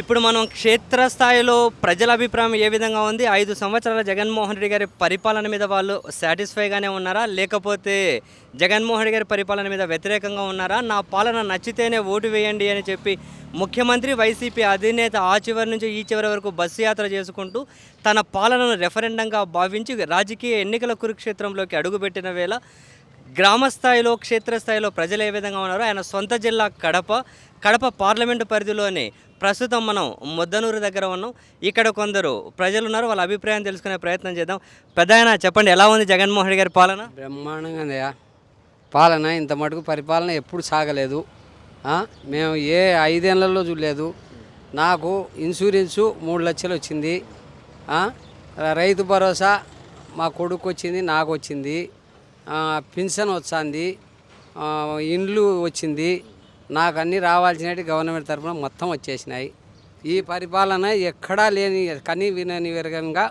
ఇప్పుడు మనం క్షేత్రస్థాయిలో ప్రజల అభిప్రాయం ఏ విధంగా ఉంది? ఐదు సంవత్సరాల జగన్మోహన్ రెడ్డి గారి పరిపాలన మీద వాళ్ళు సాటిస్ఫైగానే ఉన్నారా? లేకపోతే జగన్మోహన్ రెడ్డి గారి పరిపాలన మీద వ్యతిరేకంగా ఉన్నారా? నా పాలన నచ్చితేనే ఓటు వేయండి అని చెప్పి ముఖ్యమంత్రి వైసీపీ అధినేత ఆ చివరి నుంచి ఈ చివరి వరకు బస్సు యాత్ర చేసుకుంటూ తన పాలనను రెఫరెండంగా భావించి రాజకీయ ఎన్నికల కురుక్షేత్రంలోకి అడుగుపెట్టిన వేళ గ్రామస్థాయిలో క్షేత్రస్థాయిలో ప్రజలు ఏ విధంగా ఉన్నారో ఆయన సొంత జిల్లా కడప కడప పార్లమెంటు పరిధిలోనే ప్రస్తుతం మనం ముద్దనూరు దగ్గర ఉన్నాం. ఇక్కడ కొందరు ప్రజలు ఉన్నారు వాళ్ళ అభిప్రాయం తెలుసుకునే ప్రయత్నం చేద్దాం. పెద్ద ఆయన చెప్పండి ఎలా ఉంది జగన్మోహన్ రెడ్డి గారి పాలన? బ్రహ్మాండంగా ఉందయ్యా పాలన ఇంత మటుకు పరిపాలన ఎప్పుడు సాగలేదు. మేము ఏ ఐదేళ్ళలో చూడలేదు. నాకు ఇన్సూరెన్సు మూడు లక్షలు వచ్చింది. రైతు భరోసా మా కొడుకు వచ్చింది నాకు వచ్చింది. పింఛన్ వచ్చింది ఇండ్లు వచ్చింది. నాకు అన్నీ రావాల్సినవి గవర్నమెంట్ తరఫున మొత్తం వచ్చేసినాయి. ఈ పరిపాలన ఎక్కడా లేని కనీ వినని విరగంగా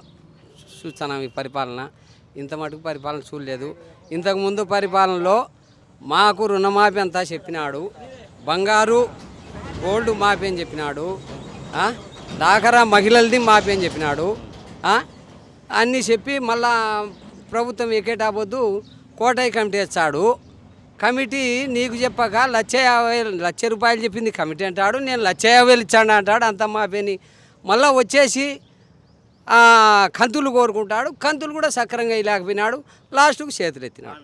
చూస్తున్నాం ఈ పరిపాలన. ఇంత మటుకు పరిపాలన చూడలేదు. ఇంతకుముందు పరిపాలనలో మాకు రుణమాఫీ అంతా చెప్పినాడు. బంగారు గోల్డ్ మాఫీ అని చెప్పినాడు. దాకరా మహిళలది మాఫీ అని చెప్పినాడు. అన్నీ చెప్పి మళ్ళా ప్రభుత్వం ఎక్కేటాబోద్దు కోటాయి కమిటీ వచ్చాడు. కమిటీ నీకు చెప్పక లక్ష యాభై లక్ష రూపాయలు చెప్పింది కమిటీ అంటాడు నేను లక్ష యాభై ఇచ్చాడు అంటాడు అంత మాపేని మళ్ళీ వచ్చేసి కంతులు కోరుకుంటాడు కంతులు కూడా సక్రంగా లేకపోయినాడు లాస్ట్కు చేతులు ఎత్తినాడు.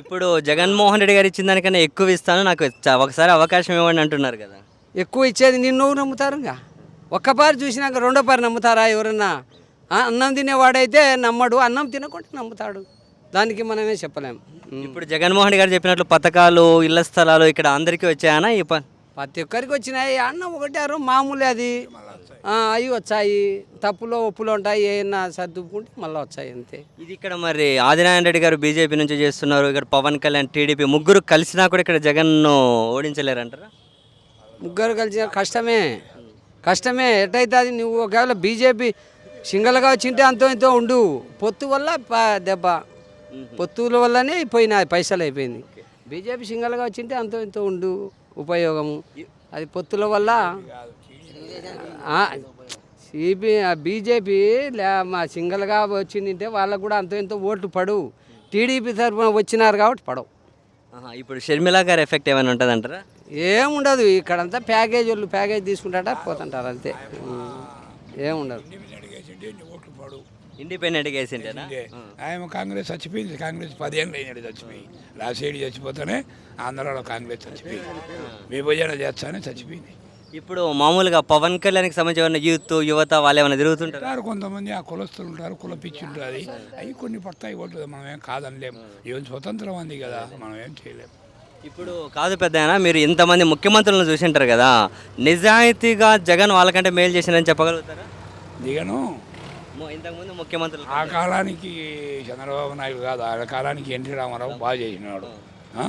ఇప్పుడు జగన్మోహన్ రెడ్డి గారు ఇచ్చిన దానికన్నా ఎక్కువ ఇస్తాను నాకు ఒకసారి అవకాశం ఇవ్వండి అంటున్నారు కదా. ఎక్కువ ఇచ్చేది నిన్ను నమ్ముతారు ఇంకా? ఒక్కపారి చూసినాక రెండో పారి నమ్ముతారా ఎవరన్నా? అన్నం తినేవాడైతే నమ్మడు అన్నం తినకుండా నమ్ముతాడు. దానికి మనమే చెప్పలేం. ఉం. ఇప్పుడు జగన్మోహన్ రెడ్డి గారు చెప్పినట్లు పథకాలు ఇళ్ళ స్థలాలు ఇక్కడ అందరికీ వచ్చాయనా? ఈ ప ప్రతి ఒక్కరికి వచ్చినాయి. అన్నం ఒకటారు మామూలే అది. అవి వచ్చాయి. తప్పులో ఒప్పులు ఉంటాయి. ఏమన్నా సర్దుకుంటే మళ్ళీ వచ్చాయి అంతే. ఇది ఇక్కడ మరి ఆదినారాయణ రెడ్డి గారు బీజేపీ నుంచి చేస్తున్నారు. ఇక్కడ పవన్ కళ్యాణ్ టీడీపీ ముగ్గురు కలిసినా కూడా ఇక్కడ జగన్ ఓడించలేరంటారా? ముగ్గురు కలిసి కష్టమే. కష్టమే. ఎట్టయితుంది నువ్వు ఒకవేళ బీజేపీ సింగల్గా వచ్చింటే అంతో ఇంతో ఉండు. పొత్తు వల్ల దెబ్బ. పొత్తుల వల్లనే పోయినాయి పైసలు అయిపోయింది. బీజేపీ సింగల్గా వచ్చింటే అంతో ఇంతో ఉండు ఉపయోగము. అది పొత్తుల వల్ల సిపి బీజేపీ లే మా సింగల్గా వచ్చిందంటే వాళ్ళకు కూడా అంతో ఇంతో ఓట్లు పడవు. టీడీపీ తరఫున వచ్చినారు కాబట్టి పడవు. ఇప్పుడు షర్మిల గారి ఎఫెక్ట్ ఏమైనా ఉంటుందంటారా? ఏముండదు ఇక్కడంతా ప్యాకేజ్ వాళ్ళు ప్యాకేజ్ తీసుకుంటాడా పోతుంటారు అంతే. ఏముండదు ఇండిపెండెంట్ వేసింటేనా ఆయన కాంగ్రెస్ చచ్చిపోయింది. కాంగ్రెస్ పదేళ్ళు అయినాడు చచ్చిపోయి. రాసేడు చచ్చిపోతానే ఆంధ్రాలో కాంగ్రెస్ చచ్చిపోయింది. విభజన చేస్తానే చచ్చిపోయింది. ఇప్పుడు మామూలుగా పవన్ కళ్యాణ్కి సంబంధించిన యూత్ యువత వాళ్ళు ఏమైనా తిరుగుతుంటారు? కొంతమంది ఆ కులస్తులు ఉంటారు కుల పిచ్చి ఉంటుంది. అవి కొన్ని పడతాయి ఓట్లు. మనం ఏం కాదనలేము ఏం స్వతంత్రం అంది కదా మనం ఏం చేయలేము ఇప్పుడు కాదు పెద్ద మీరు ఇంతమంది ముఖ్యమంత్రులను చూసింటారు కదా. నిజాయితీగా జగన్ వాళ్ళకంటే మేలు చేసిందని చెప్పగలుగుతారా? దిగను మొ- ఇంతకుముందు ముఖ్యమంత్రులు ఆ కాలానికి చంద్రబాబు నాయుడు కాదు ఆ కాలానికి ఎన్టీ రామారావు బాగా చేసినాడు. ఆ?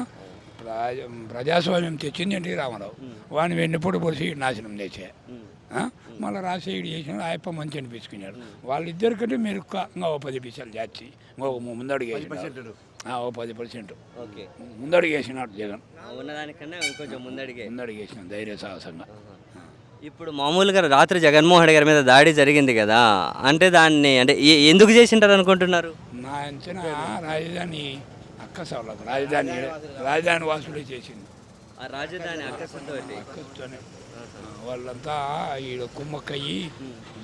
ప్రజ ప్రజాస్వామ్యం తెచ్చింది ఎన్టీ రామారావు. వాడిని వెన్నుపొడి పొడిచి నాశనం చేసే. మళ్ళీ రాసేయుడు చేసినాడు ఆయప్ప మంచి అనిపించుకున్నాడు. వాళ్ళిద్దరి కంటే మీరు ఇంకా ఓ పది పైసలు చేర్చి ఇంకో ముందడుగు ఓ పది పర్సెంట్ ఓకే. ముందడుగు వేసినాడు జగన్ ఉన్నదానికన్నా ఇంకొంచెం ముందడిగే. ముందడుగు వేసినాడు ధైర్య సాహసంగా ఇప్పుడు మామూలుగా రాత్రి జగన్మోహన్ రెడ్డి గారి మీద దాడి జరిగింది కదా అంటే దాన్ని అంటే ఎందుకు చేసింటారు అనుకుంటున్నారు? నా అంచనా రాజధాని అక్కసవలకు రాజధాని రాజధాని వాసులే చేసింది. ఆ రాజధాని అక్కసతో అక్కతోనే వాళ్ళంతా ఈ కుమ్మక్కయ్యి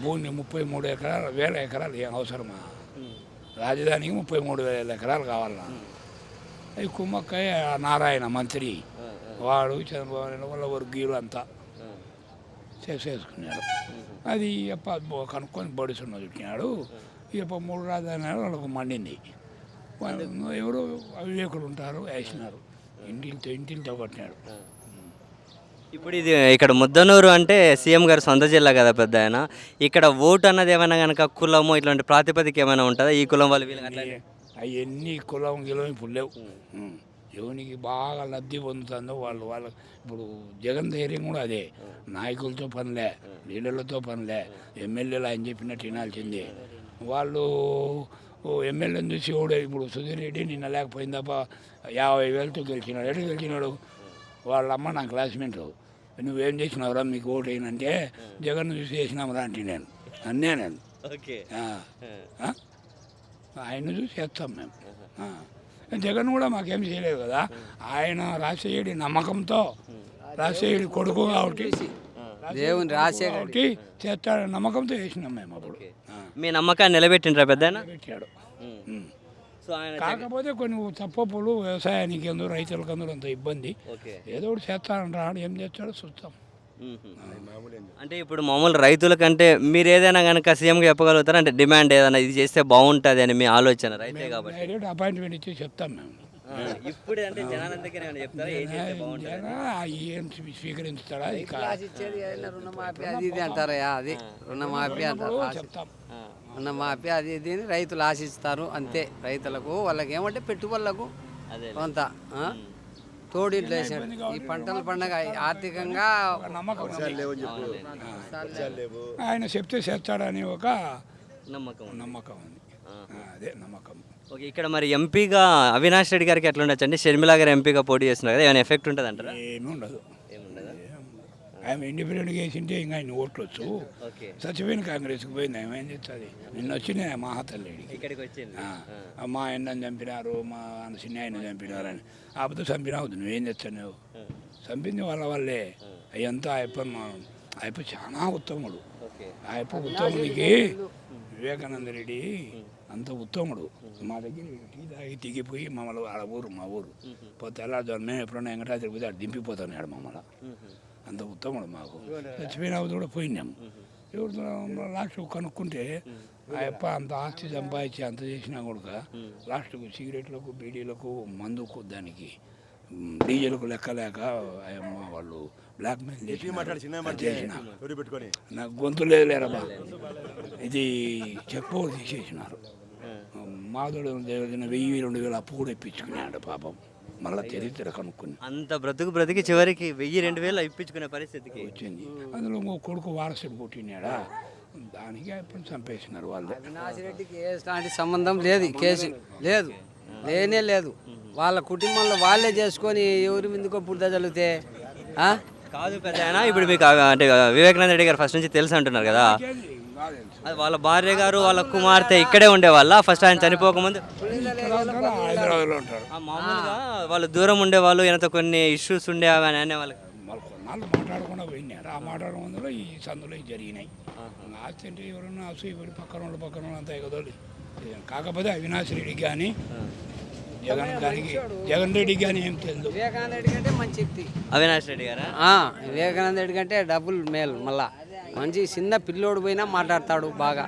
భూమి ముప్పై మూడు ఎకరాలు వేల ఎకరాలు ఏం అవసరమా? రాజధానికి ముప్పై మూడు వేల ఎకరాలు కావాలా? ఈ కుమ్మక్కయ్య నారాయణ మంత్రి. వాడు చంద్రబాబు నాయుడు వాళ్ళ వర్గీయులు అంతా. చేసేసుకున్నాడు. అది ఎప్ప బో- కనుక్కొని బడిసున్న చుట్టినాడు ఇప్ప మూడు రాజధాని వాళ్ళకు మండింది. వాళ్ళు ఎవరో అవివేకులు ఉంటారు వేసినారు. ఇంటితో ఇంటితో కొట్టినాడు. ఇప్పుడు ఇది ఇక్కడ ముద్దనూరు అంటే సీఎం గారు సొంత జిల్లా కదా పెద్ద ఆయన. ఇక్కడ ఓటు అన్నది ఏమైనా కనుక కులము ఇట్లాంటి ప్రాతిపదిక ఏమైనా ఉంటుందా? ఈ కులం వాళ్ళు అవన్నీ కులం గిలం ఇప్పుడు లేవు. ఎవరికి బాగా లబ్ధి పొందుతుందో వాళ్ళు వాళ్ళ ఇప్పుడు జగన్ ధైర్యం కూడా అదే. నాయకులతో పనిలే లీడర్లతో పనిలే ఎమ్మెల్యేలు ఆయన చెప్పినట్టు వినాల్సిందే. వాళ్ళు ఎమ్మెల్యేని చూసి కూడా ఇప్పుడు సుధీర్ రెడ్డి నిన్న లేకపోయింది తప్ప యాభై వేలతో గెలిచినాడు. ఎటు గెలిచినాడు? వాళ్ళ అమ్మ నా క్లాస్మేట్. నువ్వేం చేసినావురా మీకు ఓటు వేయనంటే జగన్ చూసి వేసినామురా అంటే నేను. అన్నే నేను? ఆయన చూసి వేస్తాం మేము. జగన్ కూడా మాకేం చేయలేదు కదా. ఆయన రాజశేయుడి నమ్మకంతో రాజశేయుడి కొడుకు కాబట్టి దేవుని రాజశేఖర్ కాబట్టి చేస్తాడని నమ్మకంతో వేసినాం మేము అప్పుడు. మీ నమ్మకాన్ని నిలబెట్టిండ్రా పెద్దనా పెట్టాడు ఉమ్. సో ఆయన కాకపోతే కొన్ని తప్పప్పులు వ్యవసాయానికి ఎందు రైతులకు అందరూ అంత ఇబ్బంది. ఏదో ఒకటి చేస్తాడంటాడు ఏం చేస్తాడో చూస్తాం అంటే ఇప్పుడు మామూలు రైతుల కంటే మీరు ఏదైనా కనుక సీఎంగా చెప్పగలుగుతారా? అంటే డిమాండ్ ఏదైనా ఇది చేస్తే బాగుంటుంది అని మీ ఆలోచన రైతే కాబట్టి. డైరెక్ట్ అపాయింట్మెంట్ ఇచ్చి చెప్తాం మేము. ఇప్పుడే అంటే జనాల దగ్గర చెప్తారా? ఏం చేస్తే బాగుంటుంది జగన్ ఆ ఏం స్వీ- స్వీకరించుతాడా? ఇక ఇచ్చేది ఏదైనా రుణమాఫీ అది ఇది అంటారయ్యా అది రుణమాఫీ అంటారు. చెప్తాం. రుణమాఫీ అది ఇది అని రైతులు ఆశిస్తారు అంతే. రైతులకు వాళ్ళకి ఏమంటే పెట్టుబడులకు కొంత? తోడు ఇట్లా వేసాడు ఈ పంటల పండగ ఆర్థికంగా నమ్మకం. ఆయన చెప్తే చేస్తాడని ఒక నమ్మకం. నమ్మకం ఉంది. అదే నమ్మకం. ఓకే ఇక్కడ మరి ఎంపీగా అవినాష్ రెడ్డి గారికి ఎట్లా ఉండొచ్చు అండి షర్మిల గారు ఎంపీగా పోటీ చేస్తున్నారు కదా ఏమైనా ఎఫెక్ట్ ఉంటుంది అంటారా ఏమీ ఉండదు. ఆయన ఇండిపెండెంట్గా వేసింటే ఇంకా ఆయన ఓట్లొచ్చు. ఓకే. చచ్చిపోయిన కాంగ్రెస్కి పోయింది ఆమె ఏం చేస్తుంది? నిన్న వచ్చినాయి మా తల్లిడికి ఇక్కడికి. వచ్చింది. మా ఆయన చంపినారు మా చిన్న ఆయన చంపినారు అని ఆపద చంపినావు నువ్వేం చేస్తావు నువ్వు? చంపింది వాళ్ళ వల్లే. అయ్యంతా అయ్యప్ప అయ్యప్ప చాలా ఉత్తముడు. అయ్యప్ప ఉత్తముడికి వివేకానంద రెడ్డి అంత ఉత్తముడు. మా దగ్గర టీ తాగి దిగిపోయి మమ్మల్ని వాళ్ళ ఊరు మా ఊరు. పోతే తెల్లారుజాము మేము ఎప్పుడన్నా వెంకటాద్రి పోతే ఆడు దింపిపోతాడు మమ్మల్ని. అంత ఉత్తముడు మాకు. చచ్చిపోయిన కూడా పోయినాం ఎవరు లాస్ట్ కనుక్కుంటే ఆ యప్ప అంత ఆస్తి సంపాదించి అంత చేసినా కూడా లాస్ట్కు సిగరెట్లకు బీడీలకు మందుకు దానికి డీజిల్కు లెక్కలేక వాళ్ళు బ్లాక్ మెయిల్ చేసిన. నాకు గొంతు లేదు లేరబ్బా ఇది చెక్ పవర్ తీసేసినారు మాధుడు వెయ్యి రెండు వేల అప్పు కూడా ఇప్పించుకున్నాడు పాపం. మళ్ళీ చరిత్ర కనుక్కుని. అంత బ్రతుకు బ్రతికి చివరికి వెయ్యి రెండు వేలు ఇప్పించుకునే పరిస్థితికి. వచ్చింది. అందులో ఇంకో కొడుకు వారసుడు పుట్టినాడా? దానికి ఇప్పుడు చంపేసినారు వాళ్ళు. అవినాష్ రెడ్డికి ఏ లాంటి సంబంధం లేదు. కేసు లేదు. లేనే లేదు. వాళ్ళ కుటుంబంలో వాళ్ళే చేసుకొని ఎవరి మీదకో పుడతా చదివితే ఆ? కాదు పెద్ద ఇప్పుడు మీకు అంటే వివేకానంద రెడ్డి గారు ఫస్ట్ నుంచి తెలుసు అంటున్నారు కదా. అది వాళ్ళ భార్య గారు వాళ్ళ కుమార్తె ఇక్కడే ఉండేవాళ్ళ. ఫస్ట్ ఆయన చనిపోకముందు. హైదరాబాద్లో ఉంటారు. ఆ మామూలుగా వాళ్ళు దూరం ఉండేవాళ్ళు ఈయనతో కొన్ని ఇష్యూస్ ఉండే అని అనేవాళ్ళు వాళ్ళు కొన్నాళ్ళు మాట్లాడకుండా పోయినారు ఆ మాట్లాడకుండా ఈ సందులో ఇవి జరిగినాయి. ఆస్తి అంటే ఎవరన్నా అసూయపడి పక్కన వాళ్ళు పక్కన వాళ్ళు అంతా ఎగదోలి కాకపోతే అవినాష్ రెడ్డి కానీ జగన్ గారికి జగన్ రెడ్డి కానీ ఏం తెలియదు వివేకానంద రెడ్డి కంటే మంచి వ్యక్తి అవినాష్ రెడ్డి గారా? ఆ, వివేకానంద రెడ్డి కంటే డబుల్ మేల్ మళ్ళా. మంచి చిన్న పిల్లోడు పోయినా మాట్లాడతాడు బాగా.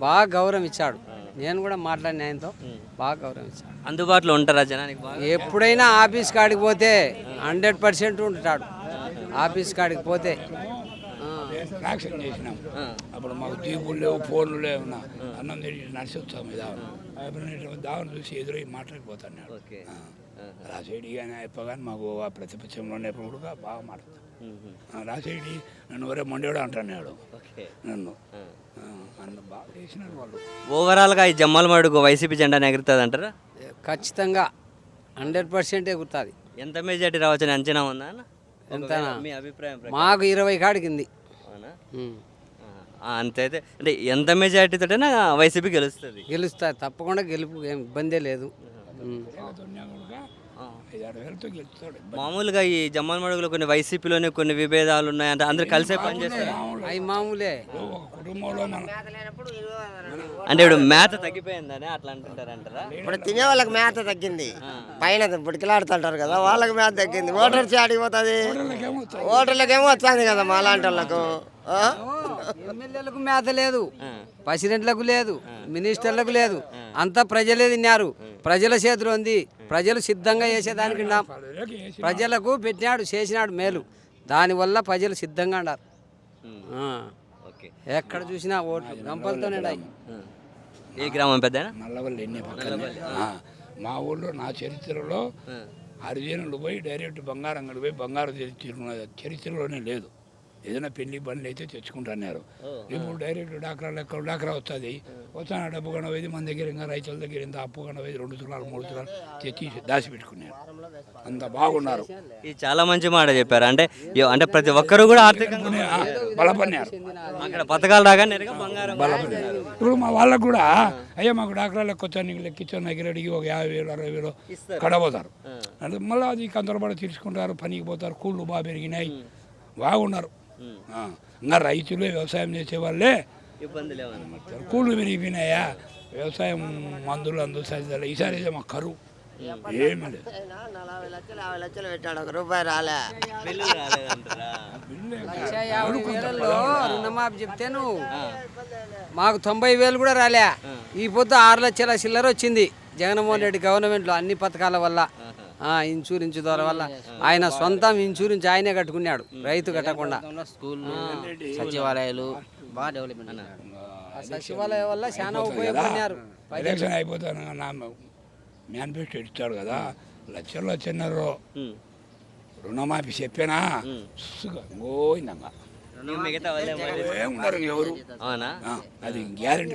బాగా గౌరవం ఇచ్చాడు. నేను కూడా మాట్లాడిన ఆయనతో బాగా గౌరవం ఇచ్చాడు. అందుబాటులో ఉంటారా జనానికి ఎప్పుడైనా ఆఫీస్ కాడికి పోతే హండ్రెడ్ పర్సెంట్ ఉంటాడు. ఆఫీస్ కాడికి పోతే. ఆ. యాక్షన్ చేసినాం. అప్పుడు మాకు దీపులు లేవు ఫోన్లు లేవు అన్నం. తెచ్చి నడిచి వచ్చాము దావన్ దావన్ చూసి ఎదురై మాట్లాడిపోతాను రాసేడి కానీ అయిపో కానీ మాకు ఆ ప్రతిపక్షంలో ఉన్నప్పుడు కూడా బాగా మాట్లాడతాను రాసేడి నన్ను ఒరే మొండేవాడు అంటున్నాడు ఓకే. నన్ను. నన్ను బాగా చేసినారు వాళ్ళు. ఓవరాల్గా ఈ జమ్మల మడుగు వైసీపీ జెండా ఎగురుతుంది అంటారా? ఖచ్చితంగా హండ్రెడ్ పర్సెంట్ ఎగురుతుంది. ఎంత మెజార్టీ రావచ్చని అంచనా ఉందా? ఒకవేళ మీ అభిప్రాయం ప్రకారం. మాకు ఇరవై కాడికింది. అవునా? ఉమ్. ఆ, అంతే అయితే అంటే ఎంత మెజార్టీతోటైనా వైసీపీ గెలుస్తుంది. గెలుస్తారు తప్పకుండా గెలుపు ఏం ఇబ్బందే లేదు. ఐదారు వేలతో గెలుస్తాడు మామూలుగా ఈ జమ్మల మడుగులో కొన్ని వైసీపీలోనే కొన్ని విభేదాలు ఉన్నాయి. అంటే అందరు కలిసే పనిచేస్తారు అవి మామూలే. ఒక కుటుంబంలో మనం అంటే ఇప్పుడు మేత తగ్గిపోయిందని అట్లా అంటుంటారు అంటారా ఇప్పుడు తినే వాళ్ళకి మేత తగ్గింది. పైన బుడికిలాడుతుంటారు కదా వాళ్ళకి మేత తగ్గింది. ఓటర్ చాడికి పోతుంది ఓటర్లకేమో వస్తుంది కదా మా లాంటి వాళ్ళకు ఆ? ఎమ్మెల్యేలకు మేత లేదు. ప్రెసిడెంట్లకు లేదు. మినిస్టర్లకు లేదు. అంతా ప్రజలే తిన్నారు. ప్రజల చేతిలో ఉంది ప్రజలు సిద్ధంగా చేసేదానికి ఉన్నాం ప్రజలకు పెట్టినాడు చేసినాడు మేలు. దానివల్ల ప్రజలు సిద్ధంగా ఉన్నారు. ఆ. ఓకే. ఎక్కడ చూసినా ఓట్లు గంపలతోనే. ఏ గ్రామం పెద్ద నల్లవల్లి ఎన్ని పక్కనే. ఆ, మా ఊళ్ళో నా చరిత్రలో హరిజనులు పోయి డైరెక్ట్ బంగారం పోయి బంగారం చరిత్రలోనే లేదు. ఏదైనా పెళ్ళి బండ్లు అయితే తెచ్చుకుంటున్నారు. ఇప్పుడు డైరెక్ట్ డాక్రా లెక్క డాక్రా వస్తుంది. వస్తాను డబ్బు కనవేది మన దగ్గర ఇంకా రైతుల దగ్గర ఇంత అప్పు కనవేది రెండు తులాలు మూడు తులాలు తెచ్చి దాచి పెట్టుకున్నారు అంత బాగున్నారు. ఇది చాలా మంచి మాట చెప్పారు. అంటే అంటే ప్రతి ఒక్కరు కూడా ఆర్థికంగా బలపడినారు. అక్కడ పథకాలు రాగా నేరుగా బంగారం బలపడినారు. ఇప్పుడు మా వాళ్ళకు కూడా అయ్యా మాకు డాక్రా లెక్క వచ్చాను నీకు లెక్కించాను దగ్గర అడిగి ఒక యాభై వేలు అరవై వేలు. కడబోతారు. అంటే మళ్ళీ అది కంతరపడి తీసుకుంటారు పనికి పోతారు కూళ్ళు బాగా పెరిగినాయి. బాగున్నారు. ఇంకా రైతులు వ్యవసాయం చేసే వాళ్ళే కూళ్ళు పెరిగిపోయినాయా వ్యవసాయం మందులు అందు సరిదల ఈసారి అయితే మాకు కరువు. ఏమీ లేదు. నలభై లక్షలు యాభై లక్షలు పెట్టాడు. ఒక రూపాయి రాలే. రుణమాఫీ చెప్తే నువ్వు. మాకు తొంభై వేలు కూడా రాలే. ఈ పొద్దు ఆరు లక్షల చిల్లర వచ్చింది. జగన్మోహన్ రెడ్డి గవర్నమెంట్లో అన్ని పథకాల వల్ల. ఇన్సూరెన్స్ ద్వారా వల్ల ఆయన సొంతం ఇన్సూరెన్స్ ఆయనే కట్టుకున్నాడు రైతు కట్టకుండా. స్కూళ్ళు సచివాలయాలు బాగా డెవలప్మెంట్ సచివాలయం వల్ల చాలా ఉపయోగపడినారు. ఎలక్షన్ అయిపోతాను నా మేనిఫెస్టో ఇచ్చాడు కదా. లక్షలు వచ్చినారు రుణమాఫీ చెప్పానా? గోయిందమ్మా ఇక మిగతా వాళ్ళే మరి. ఏమున్నారు ఎవరు? అవునా? ఆ, అది గ్యారెంటీ.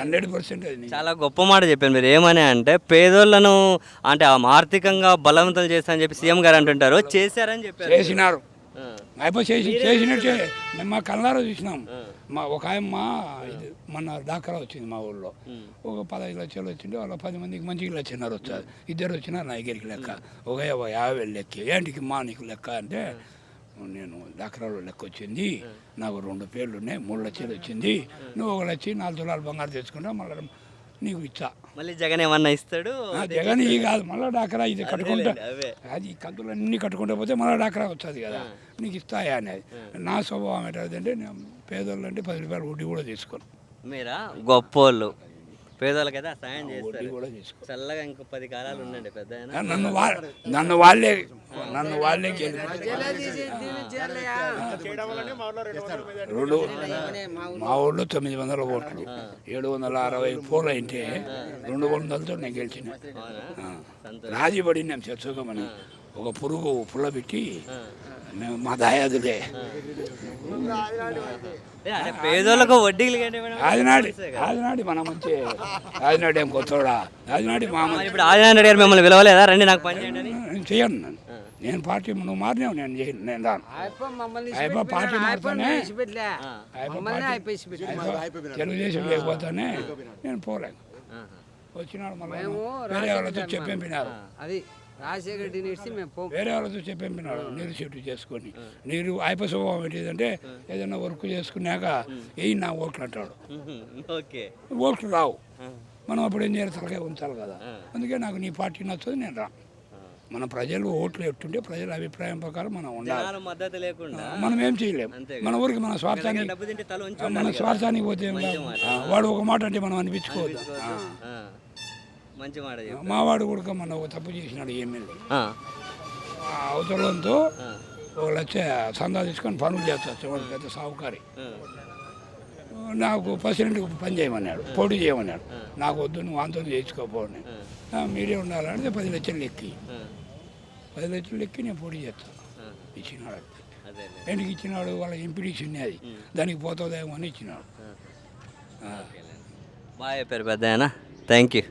హండ్రెడ్ పర్సెంట్ అది. నిజం. చాలా గొప్ప మాట చెప్పాను మీరు. ఏమని అంటే పేదోళ్ళను అంటే ఆ ఆర్థికంగా బలవంతం చేస్తానని చెప్పి సీఎం గారు అంటుంటారు. చేశారని చెప్పారు. చేసినారు. అయిపోయి చేసి చేసినట్టే. మేము మా కళ్ళారా చూసినాం. మా ఒక ఆయమ్మ మొన్న డాక్రా వచ్చింది మా ఊళ్ళో. ఒక పదహైదు లక్షలు వచ్చింది. వాళ్ళ పది మందికి మంచిగా లక్షన్నర వచ్చారు ఇద్దరు వచ్చినారు నా దగ్గరికి లెక్క. ఒక యాభై యాభై వేలు లెక్క. ఏంటికి మా నీకు లెక్క అంటే నేను డాక్రాలో లెక్క వచ్చింది. నాకు రెండు పేర్లు ఉన్నాయి మూడు లక్షలు వచ్చింది. నువ్వు ఒక లక్ష నాలుగు తులాలు బంగారు తెచ్చుకుంటా మళ్ళీ నీకు ఇచ్చా. మళ్ళీ జగన్ ఏమన్నా ఇస్తాడు? ఆ, జగన్ ఈ కాదు మళ్ళీ డాక్రా ఇది కట్టుకుంటా. అది కంతులు అన్ని కట్టుకుంటే పోతే మళ్ళీ డాక్రా వచ్చేది కదా. నీకు ఇస్తాయా అనేది. నా స్వభావం ఏంటంటే నేను పేదోళ్ళు అంటే పది రూపాయలు వడ్డీ కూడా తీసుకోను. మీరా? గొప్పోళ్ళు. పేదోళ్ళకైతే ఆ సాయం చేస్తారు. కూడా చల్లగా ఇంకో పది కాలాలు ఉండండి పెద్ద. నన్ను నన్ను వాళ్ళే నన్ను వాళ్ళే గెలిపించారు. రెండు మా ఊళ్ళో తొమ్మిది వందల ఓట్లు ఏడు వందల అరవై పోలు అయితే రెండు వందలతో నేను గెలిచిన. రాజీ నేను తెచ్చుకోమని ఒక పురుగు పుల్ల పెట్టి మేము మా దాయాదులే. పేదోళ్ళకు వడ్డీలు ఆదినాడి ఆదినాడి మన మంచి ఆదినాడి ఏం కొత్తోడా? ఆదినాడి మా ఇప్పుడు రెడ్డి గారు మిమ్మల్ని పిలవలేదా? రండి నాకు పని చేయండి అని. నేను పార్టీ నువ్వు మారినావు నేను చేయను నేను రాను మమ్మల్ని ఆయప్ప పార్టీ మారుతానే? తెలుగుదేశం లేకపోతేనే నేను పోలేను వచ్చినాడు మళ్ళీ వేరే వాళ్ళతో చెప్పేపినారు. అది రాజశేఖర మేము వేరే వాళ్ళతో చెప్పేపినాడు నీరు చెట్టు చేసుకొని. నీరు అయిప స్వభావం ఏంటిదంటే ఏదైనా వర్క్ చేసుకున్నాక ఏ నా ఓట్లు అంటాడు. ఓకే. ఓట్లు రావు. మనం అప్పుడు ఏం చేయాలి? తలకాయ ఉంచాలి కదా. అందుకే నాకు నీ పార్టీ నచ్చదు నేను రా. మన ప్రజలు ఓట్లు ఎట్టుంటే ప్రజల అభిప్రాయం ప్రకారం మనం ఉండాలి. మద్దతు లేకుండా మనం ఏం చేయలేం. అంతే మన ఊరికి మన స్వార్థానికి ఉంచి మన స్వార్థానికి పోతే వాడు ఒక మాట అంటే మనం అనిపించుకోవద్దు. ఆ. ఆ, మంచి మాట చెప్పు మా వాడు కూడా మన ఒక తప్పు చేసినాడు ఎమ్మెల్యే అవతలంతో ఒక లక్ష సందా తీసుకొని పనులు చేస్తా వాడు పెద్ద సావుకారి. ఆ, నాకు ప్రెసిడెంట్కి పని చేయమన్నాడు పోటీ చేయమన్నాడు. నాకు వద్దు నువ్వు అంతా చేయించుకోపోండి మీరే ఉండాలంటే పది లక్షలు ఎక్కి పది లక్షలు ఎక్కి నేను పోటీ చేస్తాను ఇచ్చినాడు ఎందుకు ఇచ్చినాడు? వాళ్ళ ఎంపీడీసీ అది. దానికి పోతుందేమో అని ఇచ్చినాడు. బాగా చెప్పారు పెద్ద థ్యాంక్ యూ